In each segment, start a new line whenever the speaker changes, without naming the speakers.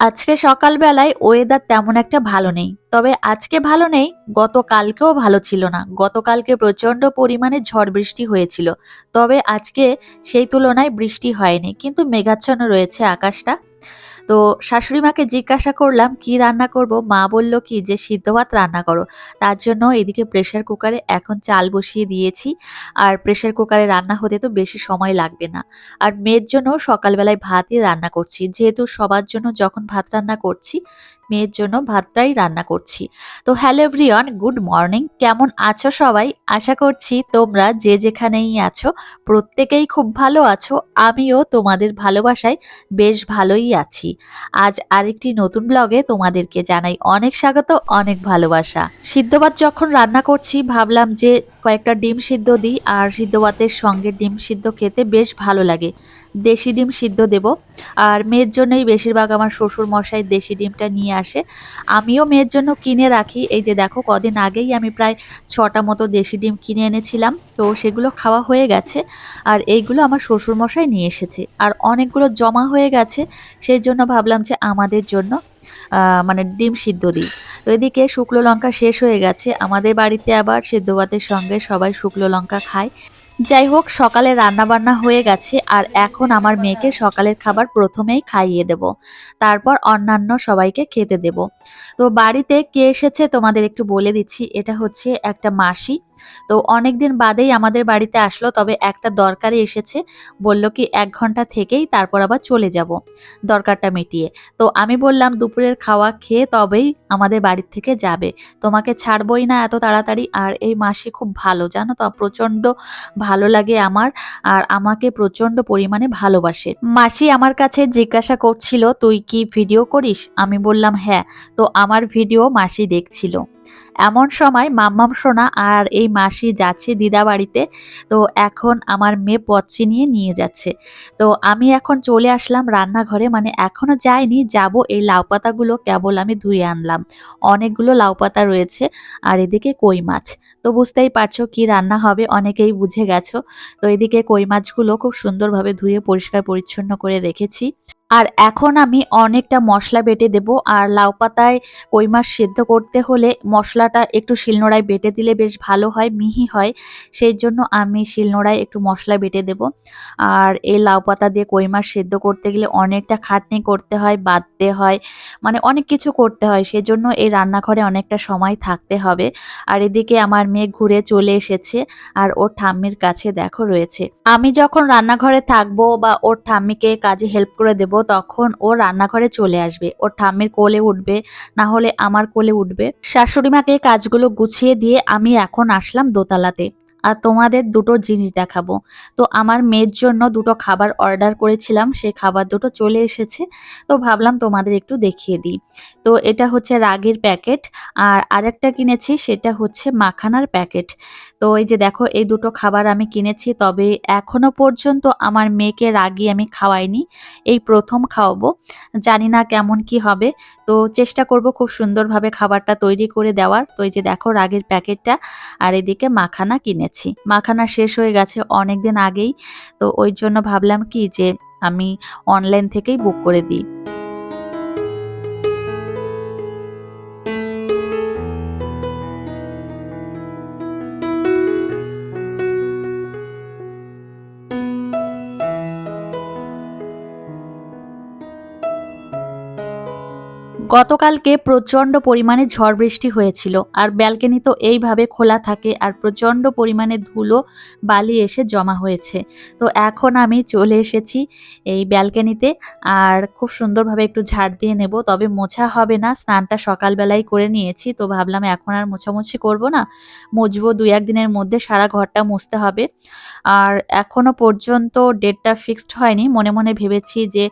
আজকে সকালবেলায় ওয়েদার তেমন একটা ভালো নেই। তবে আজকে ভালো নেই, গতকালকেও ভালো ছিল না। গতকালকে প্রচণ্ড পরিমাণে ঝড় বৃষ্টি হয়েছিল। তবে আজকে সেই তুলনায় বৃষ্টি হয়নি, কিন্তু মেঘাচ্ছন্ন রয়েছে আকাশটা। তো শাশুড়ি মাকে জিজ্ঞাসা করলাম, কি রান্না করব? মা বলল কি, যে সিদ্ধ ভাত রান্না করো। তার জন্য এদিকে প্রেশার কুকারে এখন চাল বসিয়ে দিয়েছি। আর প্রেশার কুকারে রান্না হতে তো বেশি সময় লাগবে না। আর মেয়ের জন্য সকালবেলায় ভাতই রান্না করছি। যেহেতু সবার জন্য যখন ভাত রান্না করছি মেয়ের জন্য ভাতটাই রান্না করছি। তো হ্যালো এভরিওয়ান গুড মর্নিং কেমন আছো সবাই? আশা করছি তোমরা যে যেখানেই আছো, প্রত্যেকেই খুব ভালো আছো। আমিও তোমাদের ভালোবাসায় বেশ ভালোই আছি। আজ আরেকটি নতুন ব্লগে তোমাদেরকে জানাই অনেক স্বাগত, অনেক ভালোবাসা। সিদ্ধ ভাত যখন রান্না করছি, ভাবলাম যে কয়েকটা ডিম সিদ্ধ দিই, আর সিদ্ধ ভাতের সঙ্গে ডিম সিদ্ধ খেতে বেশ ভালো লাগে। দেশি ডিম সিদ্ধ দেব। আর মেয়ের জন্যই বেশিরভাগ আমার শ্বশুর মশাই দেশি ডিমটা নিয়ে আসে। আমিও মেয়ের জন্য কিনে রাখি। এই যে দেখো, কদিন আগেই আমি প্রায় ছটা মতো দেশি ডিম কিনে এনেছিলাম। তো সেগুলো খাওয়া হয়ে গেছে। আর এইগুলো আমার শ্বশুর মশাই নিয়ে এসেছে। আর অনেকগুলো জমা হয়ে গেছে। সেই জন্য ভাবলাম যে আমাদের জন্য মানে ডিম সিদ্ধ দিই। ওইদিকে এদিকে শুকনো লঙ্কা শেষ হয়ে গেছে। আমাদের বাড়িতে আবার সিদ্ধ ভাতের সঙ্গে সবাই শুকনো লঙ্কা খায়। যাই হোক, সকালে রান্নাবান্না হয়ে গেছে আর এখন আমার মেয়েকে সকালের খাবার প্রথমেই খাইয়ে দেব। তারপর অন্যান্য সবাইকে খেতে দেব। তো বাড়িতে কে এসেছে তোমাদের একটু বলে দিচ্ছি। এটা হচ্ছে একটা মাসি। তো অনেক দিন বাদেই আমাদের বাড়িতে আসলো, তবে একটা দরকারে এসেছে। বলল কি, এক ঘণ্টা থেকেই তারপর আবার চলে যাব দরকারটা মিটিয়ে। তো আমি বললাম, দুপুরের খাওয়া খেয়ে তবেই আমাদের বাড়ির থেকে যাবে। তোমাকে ছাড়বই না এত তাড়াতাড়ি। আর এই মাসি খুব ভালো, জানো তো, প্রচণ্ড ভালো লাগে আমার। আর আমাকে প্রচণ্ড পরিমাণে ভালোবাসে। মাসি আমার কাছে জিজ্ঞাসা করছিল, তুই কি ভিডিও করিস? আমি বললাম হ্যাঁ। তো আমার ভিডিও মাসি দেখছিল। এমন সময় মাম্মাম সোনা আর এই মাসি যাচ্ছে দিদা বাড়িতে, তো এখন আমার মেয়ে পচ্ছি নিয়ে নিয়ে যাচ্ছে। তো আমি এখন চলে আসলাম রান্নাঘরে মানে এখনও যাইনি, যাব এই লাউ পাতাগুলো কেবল আমি ধুয়ে আনলাম। অনেকগুলো লাউ পাতা রয়েছে আর এদিকে কই মাছ। তো বুঝতেই পারছ কি রান্না হবে, অনেকেই বুঝে গেছো। তো এদিকে কই মাছগুলো খুব সুন্দরভাবে ধুয়ে পরিষ্কার পরিচ্ছন্ন করে রেখেছি। আর এখন আমি অনেকটা মশলা বেটে দেব। আর লাউ পাতায় কই মাছ সেদ্ধ করতে হলে মশলাটা একটু শিলনোড়ায় বেটে দিলে বেশ ভালো হয়, মিহি হয়। সেই জন্য আমি শিলনোড়ায় একটু মশলা বেটে দেব। আর এই লাউ পাতা দিয়ে কই মাছ সেদ্ধ করতে গেলে অনেকটা খাটনি করতে হয়, বাঁধতে হয় মানে অনেক কিছু করতে হয়। সেজন্য এই রান্নাঘরে অনেকটা সময় থাকতে হবে। আর এদিকে আমার মেয়ে ঘুরে চলে এসেছে আর ওর ঠাম্মির কাছে দেখো রয়েছে। আমি যখন রান্নাঘরে থাকব বা ওর ঠাম্মিকে কাজে হেল্প করে দেব তখন ও রান্নাঘরে চলে আসবে। ওর ঠাম্মির কোলে উঠবে, না হলে আমার কোলে উঠবে। শাশুড়ি মাকে কাজগুলো গুছিয়ে দিয়ে আমি এখন আসলাম দোতলাতে। আর তোমাদের দুটো জিনিস দেখাবো। তো আমার মেয়ের জন্য দুটো খাবার অর্ডার করেছিলাম, সেই খাবার দুটো চলে এসেছে। তো ভাবলাম তোমাদের একটু দেখিয়ে দিই। তো এটা হচ্ছে রাগির প্যাকেট আর আরেকটা কিনেছি, সেটা হচ্ছে মাখানার প্যাকেট। তো এই যে দেখো, এই দুটো খাবার আমি কিনেছি, তবে এখনও পর্যন্ত আমার মেয়েকে রাগি আমি খাওয়াইনি। এই প্রথম খাওয়াবো। জানি না কেমন কি হবে। তো চেষ্টা করব খুব সুন্দরভাবে খাবারটা তৈরি করে দেওয়ার। তো এই যে দেখো, রাগের প্যাকেটটা আর এদিকে মাখানা কিনেছি। মাখানা শেষ হয়ে গেছে অনেক দিন আগেই। তো ওই জন্য ভাবলাম কি যে আমি অনলাইন থেকেই বুক করে দিই। গতকালকে প্রচণ্ড পরিমাণে ঝড় বৃষ্টি হয়েছিল, আর ব্যালকনি তো এইভাবে খোলা থাকে আর প্রচণ্ড পরিমাণে ধুলো বালি এসে জমা হয়েছে। তো এখন আমি চলে এসেছি এই ব্যালকনিতে আর খুব সুন্দরভাবে একটু ঝাড় দিয়ে নেব, তবে মোছা হবে না, স্নানটা সকালবেলায় করে নিয়েছি, তো ভাবলাম এখন আর মোছামুছি করব না, মুছবো দুই একদিনের মধ্যে, সারা ঘরটা মুছতে হবে। আর এখনও পর্যন্ত ডেটটা ফিক্সড হয়নি, মনে মনে ভেবেছি যে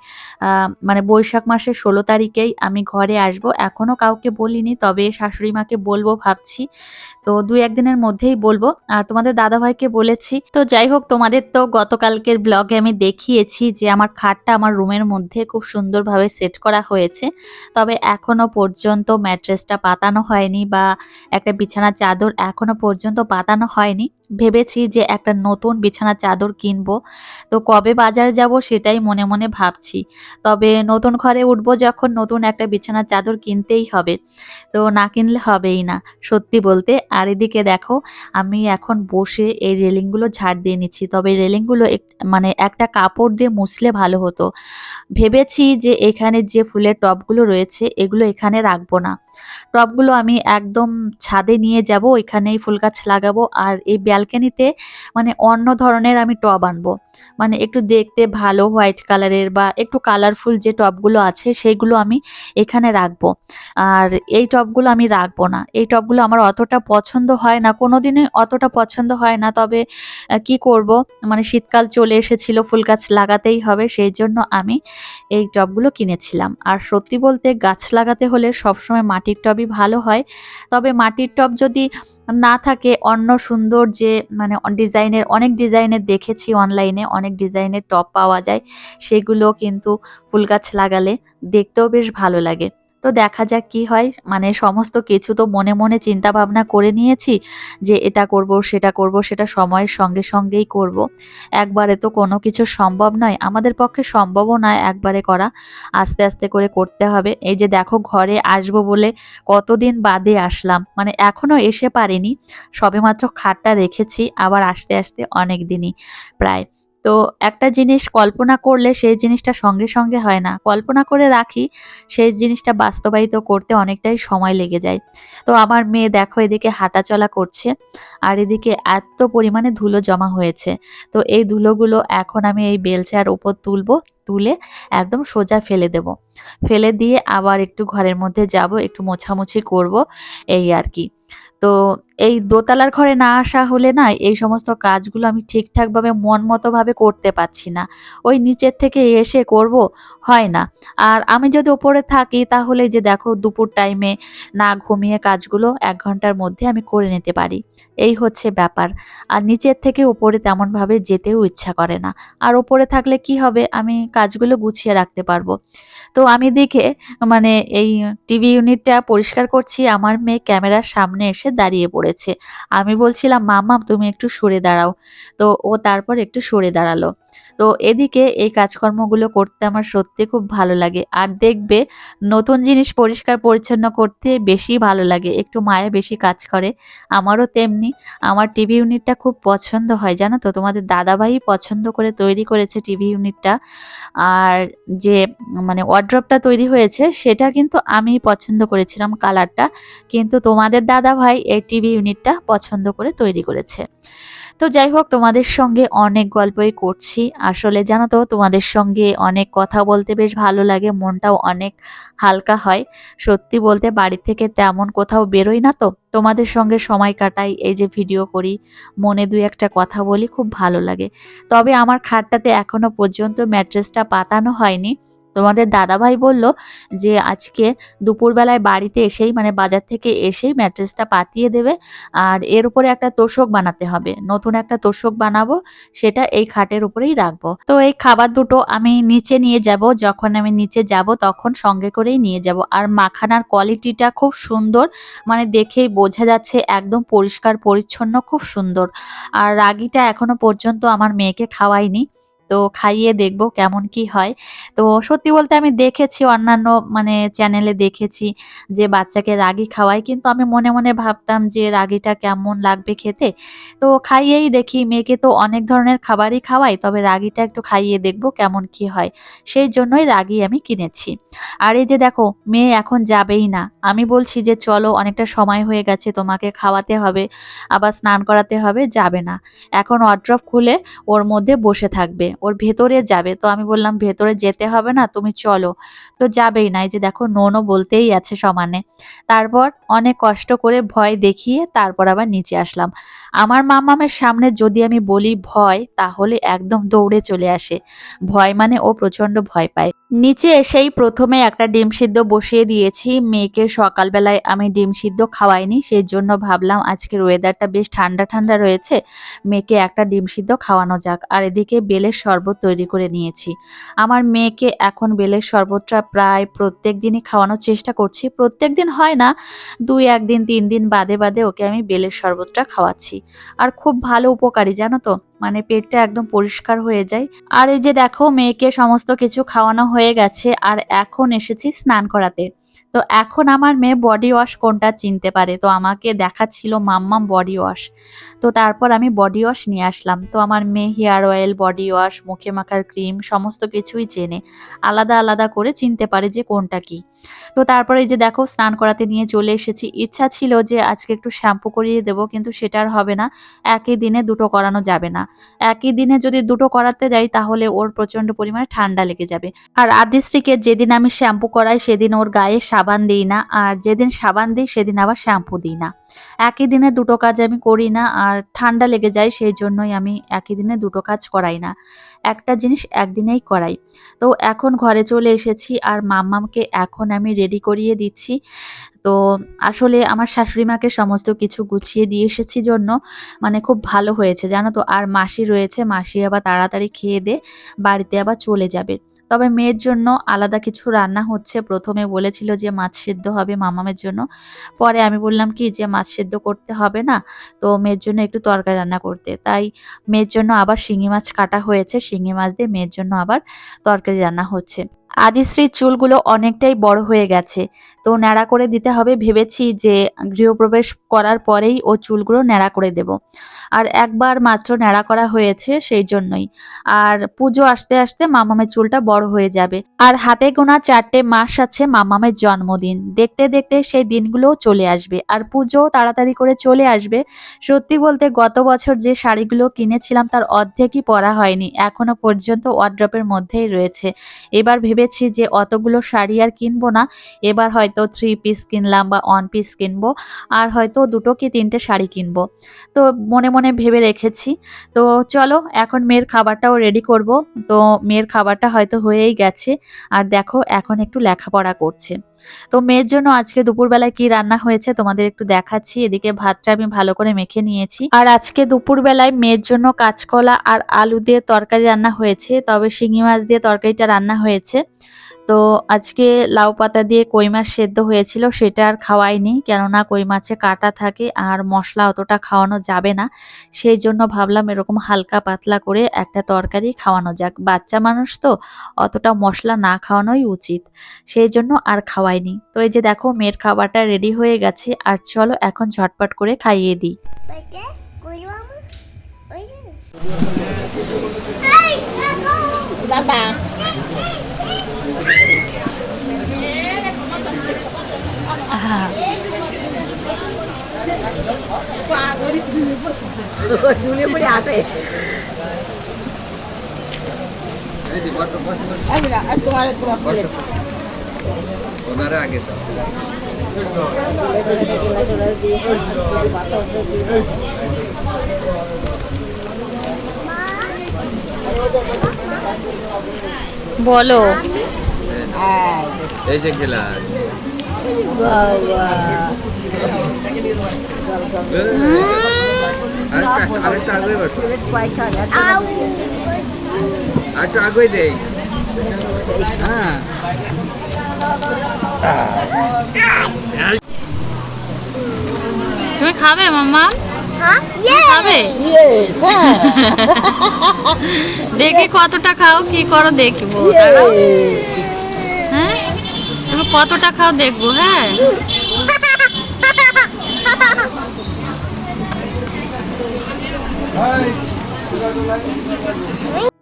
মানে বৈশাখ মাসের ষোলো তারিখেই আমি ঘর ঘরে আসব। এখনও কাউকে বলিনি, তবে শাশুড়ি মাকে বলব ভাবছি। তো দুই একদিনের মধ্যেই বলব। আর তোমাদের দাদাভাইকে বলেছি। তো যাই হোক, তোমাদের তো গতকালকের ব্লগে আমি দেখিয়েছি যে আমার খাটটা আমার রুমের মধ্যে খুব সুন্দরভাবে সেট করা হয়েছে। তবে এখনও পর্যন্ত ম্যাট্রেসটা পাতানো হয়নি বা একটা বিছানার চাদর এখনও পর্যন্ত পাতানো হয়নি। ভেবেছি যে একটা নতুন বিছানার চাদর কিনবো। তো কবে বাজার যাব সেটাই মনে মনে ভাবছি। তবে নতুন ঘরে উঠবো যখন নতুন একটা বিছানার চাদর কিনতেই হবে। তো না কিনলে হবেই না। সত্যি বলতে, আর এদিকে দেখো, আমি এখন বসে এই রেলিংগুলো ঝাড় দিয়ে নিচ্ছি। তবে রেলিংগুলো মানে একটা কাপড় দিয়ে মুছলে ভালো হতো। ভেবেছি যে এখানে যে ফুলের টবগুলো রয়েছে, এগুলো এখানে রাখব না। টবগুলো আমি একদম ছাদে নিয়ে যাব, ওইখানেই ফুল গাছ লাগাবো, আর এই ব্যালকানিতে মানে অন্য ধরনের আমি টব আনব। মানে একটু দেখতে ভালো হোয়াইট কালারের বা একটু কালারফুল যে টবগুলো আছে, সেইগুলো আমি এখানে রাখব। আর এই টপগুলো আমি রাখব না। এই টপগুলো আমার অতটা পছন্দ হয় না। কোনো দিনে অতটা পছন্দ হয় না। তবে কি করব? মানে শীতকাল চলে এসেছিল, ফুল গাছ লাগাতেই হবে। সেই জন্য আমি এই টবগুলো কিনেছিলাম। আর সত্যি বলতে গাছ লাগাতে হলে সবসময় মাটির টবই ভালো হয়। তবে মাটির টব যদি না থাকে অন্য সুন্দর যে মানে ডিজাইনের, অনেক ডিজাইনের দেখেছি অনলাইনে অনেক ডিজাইনের টপ পাওয়া যায়, সেগুলো কিন্তু ফুল গাছ লাগালে দেখতেও বেশ ভালো লাগে। তো দেখা যাক কি হয়। মানে সমস্ত কিছু তো মনে মনে চিন্তা ভাবনা করে নিয়েছি যে এটা করব, সেটা করব, সেটা সময়ের সঙ্গে সঙ্গেই করব। একবারে তো কোনো কিছু সম্ভব নয়। আমাদের পক্ষে সম্ভবও নয় একবারে করা। আস্তে আস্তে করে করতে হবে। এই যে দেখো ঘরে আসব বলে কতদিন বাদে আসলাম। মানে এখনও এসে পারিনি। সবেমাত্র খাটটা রেখেছি, আবার আসতে আসতে অনেক দিনই প্রায়। তো একটা জিনিস কল্পনা করলে সেই জিনিসটা সঙ্গে সঙ্গে হয় না। কল্পনা করে রাখি, সেই জিনিসটা বাস্তবায়িত করতে অনেকটাই সময় লেগে যায়। তো আমার মেয়ে দেখো এদিকে হাঁটাচলা করছে আর এদিকে এত পরিমাণে ধুলো জমা হয়েছে। তো এই ধুলোগুলো এখন আমি এই বেলচার ওপর তুলবো, তুলে একদম সোজা ফেলে দেব। ফেলে দিয়ে আবার একটু ঘরের মধ্যে যাব, একটু মোছামুছি করব, এই আর কি। তো এই দোতলার ঘরে না আসা হলে না এই সমস্ত কাজগুলো আমি ঠিকঠাকভাবে মন মতোভাবে করতে পারছি না। ওই নিচের থেকে এসে করব, হয় না। আর আমি যদি ওপরে থাকি তাহলে যে দেখো দুপুর টাইমে না ঘুমিয়ে কাজগুলো এক ঘণ্টার মধ্যে আমি করে নিতে পারি। এই হচ্ছে ব্যাপার। আর নিচের থেকে ওপরে তেমনভাবে যেতেও ইচ্ছা করে না। আর ওপরে থাকলে কি হবে? আমি কাজগুলো গুছিয়ে রাখতে পারব। তো আমি দেখে মানে এই টিভি ইউনিটটা পরিষ্কার করছি। আমার মেয়ে ক্যামেরার সামনে এসে দাঁড়িয়ে পড়েছে। আমি বলছিলাম মামা তুমি একটু সরে দাঁড়াও। তো ও তারপর একটু সরে দাঁড়াল। তো এদিকে এই কাজকর্মগুলো করতে আমার সত্যি খুব ভালো লাগে। আর দেখবে নতুন জিনিস পরিষ্কার পরিচ্ছন্ন করতে বেশি ভালো লাগে, একটু মায়া বেশি কাজ করে। আমারও তেমনি, আমার টিভি ইউনিটটা খুব পছন্দ হয়, জানো তো? তোমাদের দাদাভাই পছন্দ করে তৈরি করেছে টিভি ইউনিটটা। আর যে মানে ওয়ার্ড্রপটা তৈরি হয়েছে, সেটা কিন্তু আমি পছন্দ করেছিলাম কালারটা কিন্তু তোমাদের দাদাভাই এই টিভি ইউনিটটা পছন্দ করে তৈরি করেছে। তো যাই হোক, তোমাদের সঙ্গে অনেক গল্পই করছি। আসলে জানো তো, তোমাদের সঙ্গে অনেক কথা বলতে বেশ ভালো লাগে, মনটাও অনেক হালকা হয়। সত্যি বলতে বাড়ি থেকে তেমন কোথাও বেরোই না তো। তোমাদের সঙ্গে সময় কাটাই, এই যে ভিডিও করি, মনে দুই একটা কথা বলি, খুব ভালো লাগে। তবে আমার খাটটাতে এখনও পর্যন্ত ম্যাট্রেসটা পাতানো হয়নি। তোমাদের দাদাভাই বলল যে আজকে দুপুরবেলায় বাড়িতে এসেই মানে বাজার থেকে এসেই ম্যাট্রেসটা পাতিয়ে দেবে আর এর উপরে একটা তোষক বানাতে হবে। নতুন একটা তোষক বানাবো, সেটা এই খাটের উপরেই রাখব। তো এই খাবার দুটো আমি নিচে নিয়ে যাব, যখন আমি নিচে যাব তখন সঙ্গে করেই নিয়ে যাব। আর মাখানার কোয়ালিটিটা খুব সুন্দর মানে দেখেই বোঝা যাচ্ছে একদম পরিষ্কার, পরিচ্ছন্ন, খুব সুন্দর। আর রাগিটা এখনও পর্যন্ত আমার মেয়েকে খাওয়াইনি। তো খাইয়ে দেখব কেমন কি হয়। তো সত্যি বলতে আমি দেখেছি, অন্যান্য মানে চ্যানেলে দেখেছি যে বাচ্চাকে রাগি খাওয়াই কিন্তু আমি মনে মনে ভাবতাম যে রাগিটা কেমন লাগবে খেতে। তো খাইয়েই দেখি, মেয়েকে তো অনেক ধরনের খাবারই খাওয়াই, তবে রাগিটা একটু খাইয়ে দেখব কেমন কি হয়। সেই জন্যই রাগি আমি কিনেছি। আর এই যে দেখো, মেয়ে এখন যাবেই না। আমি বলছি যে চলো, অনেকটা সময় হয়ে গেছে, তোমাকে খাওয়াতে হবে, আবার স্নান করাতে হবে, যাবে না। এখন ওয়ার্ড্রপ খুলে ওর মধ্যে বসে থাকবে। ওর ভেতরে যাবে। তো আমি বললাম, ভেতরে যেতে হবে না, তুমি চলো। তো যাবেই না। এই যে দেখো নোনো বলতেই আছে সমানে। তারপর অনেক কষ্ট করে ভয় দেখিয়ে তারপর আবার নিচে আসলাম। আমার মামামের সামনে যদি আমি বলি ভয়, তাহলে একদম দৌড়ে চলে আসে। ভয় মানে ও প্রচণ্ড ভয় পায়। নিচে এসেই প্রথমে একটা ডিম সিদ্ধ বসিয়ে দিয়েছি। মেয়েকে সকালবেলায় আমি ডিম সিদ্ধ খাওয়াইনি সেই জন্য ভাবলাম আজকের ওয়েদারটা বেশ ঠান্ডা ঠান্ডা রয়েছে। মেয়েকে একটা ডিম সিদ্ধ খাওয়ানো যাক, আর এদিকে বেলের শরবত তৈরি করে নিয়েছি। আমার মেয়েকে এখন বেলের শরবতটা প্রায় প্রত্যেক দিনই খাওয়ানোর চেষ্টা করছি। প্রত্যেক দিন হয় না, দুই একদিন তিন দিন বাদে বাদে ওকে আমি বেলের শরবতটা খাওয়াচ্ছি। আর খুব ভালো উপকারী, জানো তো? মানে পেটটা একদম পরিষ্কার হয়ে যায়। আর এই যে দেখো, মেয়েকে সমস্ত কিছু খাওয়ানো হয়ে গেছে, আর এখন এসেছি স্নান করাতে। তো এখন আমার মেয়ে বডি ওয়াশ কোনটা চিনতে পারে? তো আমাকে দেখাচ্ছিল মাম্মাম বডি ওয়াশ তো তারপর আমি বডি ওয়াশ নিয়ে আসলাম। তো আমার মেয়ে হেয়ার অয়েল বডি ওয়াশ মুখে মাখার ক্রিম সমস্ত কিছুই চেনে। আলাদা আলাদা করে চিনতে পারে যে কোনটা কি। তো তারপরে যে দেখো, স্নান করাতে নিয়ে চলে এসেছি। ইচ্ছা ছিল যে আজকে একটু শ্যাম্পু করিয়ে দেবো, কিন্তু সেটা আর হবে না। একই দিনে দুটো করানো যাবে না। একই দিনে যদি দুটো করাতে যাই, তাহলে ওর প্রচণ্ড পরিমাণে ঠান্ডা লেগে যাবে। আর আদিশ্রীকে যেদিন আমি শ্যাম্পু করাই, সেদিন ওর গায়ে সাবান দিই না, আর যেদিন সাবান দিই সেদিন আবার শ্যাম্পু দিই না। একই দিনে দুটো কাজ আমি করি না, আর ঠান্ডা লেগে যায় সেই জন্যই আমি একই দিনে দুটো কাজ করাই না। একটা জিনিস একদিনেই করাই। তো এখন ঘরে চলে এসেছি, আর মাম্মামকে এখন আমি রেডি করিয়ে দিচ্ছি। তো আসলে আমার শাশুড়ি মাকে সমস্ত কিছু গুছিয়ে দিয়ে এসেছি জন্য মানে খুব ভালো হয়েছে, জানো তো? আর মাসি রয়েছে, মাসি আবার তাড়াতাড়ি খেয়ে দে, বাড়িতে আবার চলে যাবে। তবে মেয়ের জন্য আলাদা কিছু রান্না হচ্ছে। প্রথমে বলেছিল যে মাছ সেদ্ধ হবে মামামের জন্য। পরে আমি বললাম কি যে মাছ সেদ্ধ করতে হবে না, তো মেয়ের জন্য একটু তরকারি রান্না করতে। তাই মেয়ের জন্য আবার শিঙি মাছ কাটা হয়েছে। শিঙি মাছ দিয়ে মেয়ের জন্য আবার তরকারি রান্না হচ্ছে। আদিশ্রীর চুলগুলো অনেকটাই বড় হয়ে গেছে। তো ন্যাড়া করে দিতে হবে। ভেবেছি যে গৃহপ্রবেশ করার পরেই ও চুলগুলো ন্যাড়া করে দেব। আর একবার মাত্র ন্যাড়া করা হয়েছে সেই জন্যই। আর পুজো আসতে আসতে মামামের চুলটা বড় হয়ে যাবে। আর হাতে গোনা চারটে মাস আছে মামামের জন্মদিন। দেখতে দেখতে সেই দিনগুলোও চলে আসবে। আর পুজো তাড়াতাড়ি করে চলে আসবে। সত্যি বলতে গত বছর যে শাড়িগুলো কিনেছিলাম তার অর্ধেকই পরা হয়নি। এখনও পর্যন্ত ওয়ার্ড্রপের মধ্যেই রয়েছে। এবার ভেবেছি যে অতগুলো শাড়ি আর কিনবো না। এবার হয়তো থ্রি পিস কিনলাম বা ওয়ান পিস কিনবো, আর হয়তো দুটো কি তিনটে শাড়ি কিনবো। তো মনে মনে ভেবে রেখেছি। তো চলো, এখন মেয়ের খাবারটাও রেডি করব। তো মেয়ের খাবারটা হয়তো হয়েই গেছে। আর দেখো, এখন একটু লেখাপড়া করছে। তো মেয়ের জন্য আজকে দুপুরবেলায় কি রান্না হয়েছে তোমাদের একটু দেখাচ্ছি। এদিকে ভাতটা আমি ভালো করে মেখে নিয়েছি। আর আজকে দুপুরবেলায় মেয়ের জন্য কাঁচকলা আর আলু দিয়ে তরকারি রান্না হয়েছে, তবে শিঙি মাছ দিয়ে তরকারিটা রান্না হয়েছে। তো আজকে লাউ পাতা দিয়ে কই মাছ সেদ্ধ হয়েছিল সেটা আর খাওয়াইনি কেননা কই মাছে কাটা থাকে আর মশলা অতটা খাওয়ানো যাবে না। সেই জন্য ভাবলাম এরকম হালকা পাতলা করে একটা তরকারি খাওয়ানো যাক। বাচ্চা মানুষ তো অতটা মশলা না খাওয়ানোই উচিত। সেই জন্য আর খাওয়াইনি। তো এই যে দেখো মেয়ের খাবারটা রেডি হয়ে গেছে। আর চলো এখন ঝটপট করে খাইয়ে দিই।
Baca,
ঝুলিয়ে পড়ে আটে
ওনারা আগে তো
বলো
এই যে গেলাস আরেকটা দেই হ্যাঁ
তুমি খাবে মাম্মা
Hah?
খাবে
হ্যাঁ।
দেখি কতটা খাও কি করো দেখব। হ্যাঁ কতটা খাও দেখব হ্যাঁ?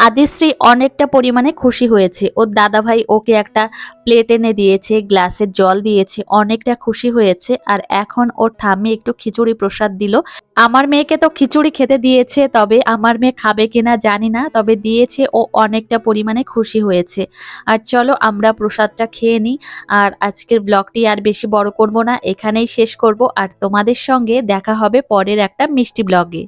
আদিশ্রী অনেকটা পরিমাণে খুশি হয়েছে। ওর দাদাভাই ওকে একটা প্লেট এনে দিয়েছে, গ্লাসে জল দিয়েছে, অনেকটা খুশি হয়েছে। আর এখন ওর ঠাম্মি একটু খিচুড়ি প্রসাদ দিল। আমার মেয়েকে তো খিচুড়ি খেতে দিয়েছে, তবে আমার মেয়ে খাবে কিনা জানি না, তবে দিয়েছে ও অনেকটা পরিমাণে খুশি হয়েছে। আর চলো আমরা প্রসাদটা খেয়ে নিই। আর আজকের ব্লগটি আর বেশি বড় করব না, এখানেই শেষ করব। আর তোমাদের সঙ্গে দেখা হবে পরের একটা মিষ্টি ব্লগে